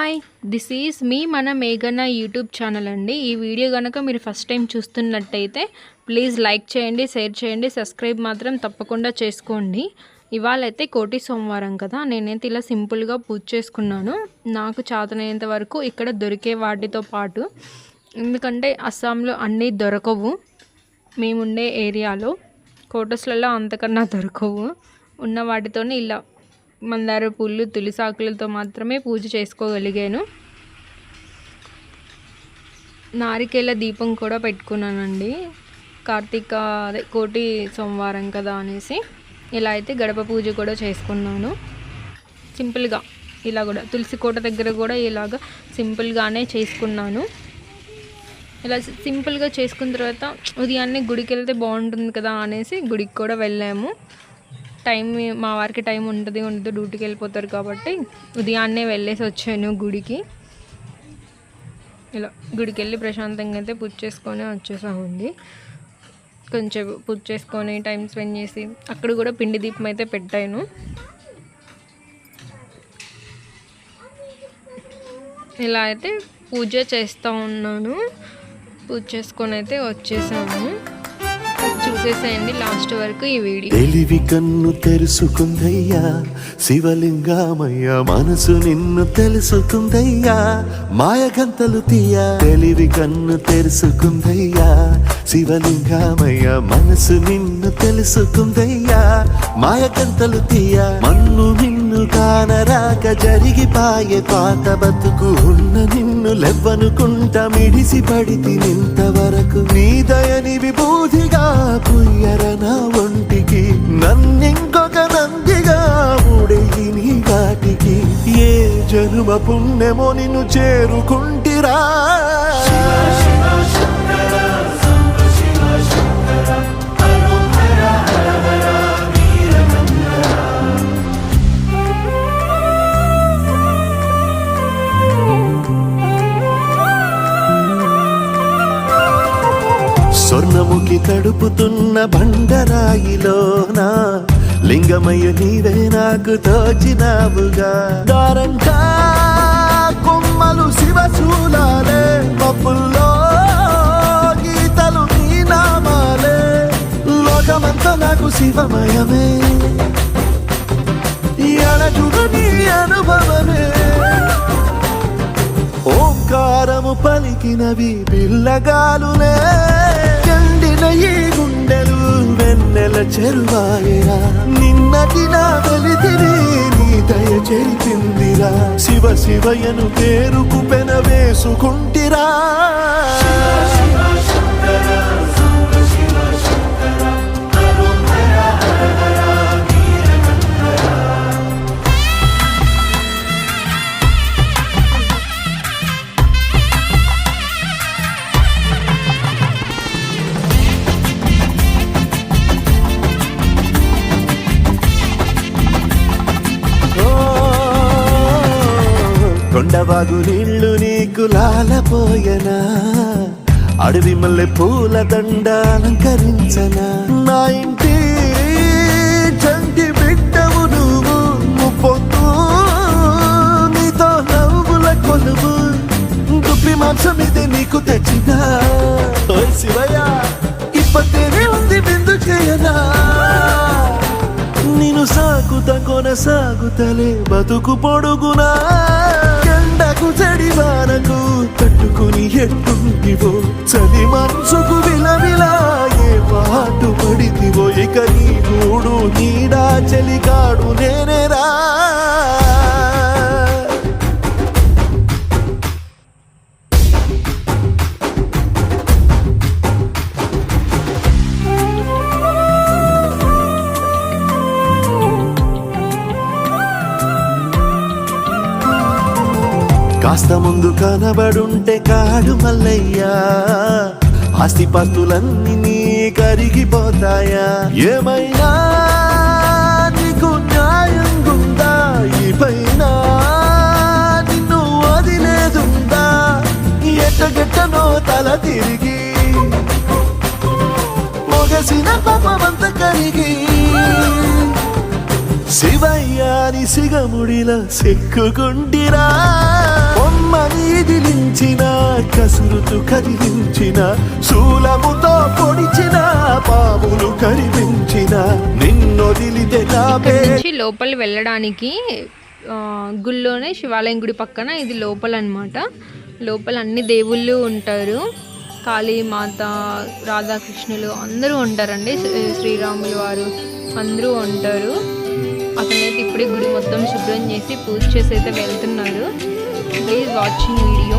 Hi this is మీ మన మేఘన YouTube channel అండి. ఈ వీడియో కనుక మీరు ఫస్ట్ టైం చూస్తున్నట్టయితే ప్లీజ్ లైక్ చేయండి షేర్ చేయండి సబ్స్క్రైబ్ మాత్రం తప్పకుండా చేసుకోండి. ఇవాళ అయితే కోటి సోమవారం కదా నేనైతే ఇలా సింపుల్గా పూజ చేసుకున్నాను. నాకు చాతనైనంత వరకు ఇక్కడ దొరికే వాటితో పాటు ఎందుకంటే అస్సాంలో అన్నీ దొరకవు. మేముండే ఏరియాలో కోటస్లలో అంతకన్నా దొరకవు. ఉన్న వాటితోనే ఇలా మందార పూలు తులిసాకులతో మాత్రమే పూజ చేసుకోగలిగాను. నారికేల దీపం కూడా పెట్టుకున్నానండి. కార్తీక అదే కోటి సోమవారం కదా అనేసి ఇలా అయితే గడప పూజ కూడా చేసుకున్నాను. సింపుల్గా ఇలా కూడా తులసి కోట దగ్గర కూడా ఇలాగ సింపుల్గానే చేసుకున్నాను. ఇలా సింపుల్గా చేసుకున్న తర్వాత ఉదయాన్నే గుడికి వెళ్తే బాగుంటుంది కదా అనేసి గుడికి కూడా వెళ్ళాము. టైం మా వారికి టైం ఉంటుంది ఉండదు డ్యూటీకి వెళ్ళిపోతారు కాబట్టి ఉదయాన్నే వెళ్ళేసి వచ్చాను గుడికి. ఇలా గుడికి వెళ్ళి ప్రశాంతంగా అయితే పూజ చేసుకొని వచ్చేసామండి కొంచెం పూజ చేసుకొని టైం స్పెండ్ చేసి అక్కడ కూడా పిండి దీపం అయితే పెట్టాను. ఇలా అయితే పూజ చేస్తూ ఉన్నాను. పూజ చేసుకొని అయితే వచ్చేసాము. చూసేసేయండి లాస్ట్ వరకు ఈ వీడియో. తెలివి కన్ను తెరుసుకుందయ్యా శివలింగమయ్యా మనసు నిన్ను తెలుసుకుందయ్యా మాయగంతలు తీయ. తెలివి కన్ను తెరుసుకుందయ్యా శివలింగమయ్యా మనసు నిన్ను తెలుసుకుందయ్యా మాయగంతలు తీయ. మన్ను నిన్ను కానరాక జరిగిపాయే పాత బతుకు ఉన్న నిన్ను లెవ్వనుకుంట మిడిసి పడితి నింతవరకు. నీ దయని విభూతిగా పుయ్యర నా ఒంటికి నన్నింకొక నందిగా ఊడెయ్యి నీ వాటికి. ఏ జనుమ పుణ్యమో నిన్ను చేరుకుంటిరా. స్వర్ణముఖి తడుపుతున్న బండరాయిలోన లింగమయ్య నీవే నాకు తోచినావుగా. దారంటా కొమ్మలు శివశూలాలే మబ్బుల్లో గీతలు నీ నామాలే. లోకమంతా నాకు శివమయమే. ఎడచుడు నీ అనుభవమే. ఓంకారము పలికినవి పిల్లగాలులే. ఎండిన ఈ గుండెలు వెన్నెల చెరువాయరా. నిన్నటి నా వెలితిని నీ దయ చెరిపిందిరా. శివ శివయను పేరుకు పెన వేసుకుంటిరా. కొండవాగు నీళ్ళు నీకు లాలపోయనా? అడవి మల్లె పూల దండ అలంకరించనా? నా ఇంటి కొనసాగుతలే బతుకు పొడుగునా? ఎండకు చెడి వానకు తట్టుకుని ఎట్టుంటివో చలి మనసుకు విలవిలా ఏ పాటు పడితివో? ఇక నీ గూడు నీడా చలిగాడు కాస్త ముందు కనబడుంటే కాడు మల్లయ్యా. ఆస్తిపాస్తులన్నీ నీ కరిగిపోతాయా. ఏమైనా నీకు న్యాయం గుందా ఈ పైన నిన్ను వదిలేదుందా ఎట్టగెట్టనో తల తిరిగి. మొగసిన పాపమంత కరిగి. శివయ్యాని సిగముడిలా సిక్కుకుంటిరా. మనసు కదిలించిన శూలముతో పొడిచిన పాములు కరిపించిన నిన్నొదిలితే నుంచి లోపల వెళ్ళడానికి గుళ్ళోనే శివాలయం గుడి పక్కన ఇది లోపల అనమాట లోపల అన్ని దేవుళ్ళు ఉంటారు. కాళీమాత రాధాకృష్ణులు అందరూ ఉంటారండి. శ్రీ- శ్రీరాములు వారు అందరూ ఉంటారు. అతనైతే ఇప్పుడే గుడి మొత్తం శుభ్రం చేసి పూజ చేసి అయితే వెళ్తున్నారు. ప్లీజ్ వాచింగ్ వీడియో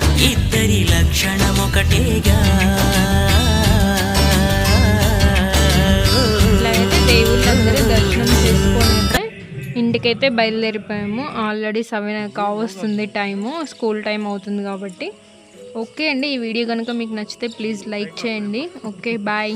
అందరి లక్షణమొకటేగా. ఇట్లా అయితే దేవుళ్ళందరూ దర్శనం చేసుకొని ఇంటికైతే బయలుదేరిపోయాము. ఆల్రెడీ సెవెన్ కావస్తుంది టైము స్కూల్ టైం అవుతుంది కాబట్టి. ఓకే అండి ఈ వీడియో కనుక మీకు నచ్చితే ప్లీజ్ లైక్ చేయండి. Okay bye.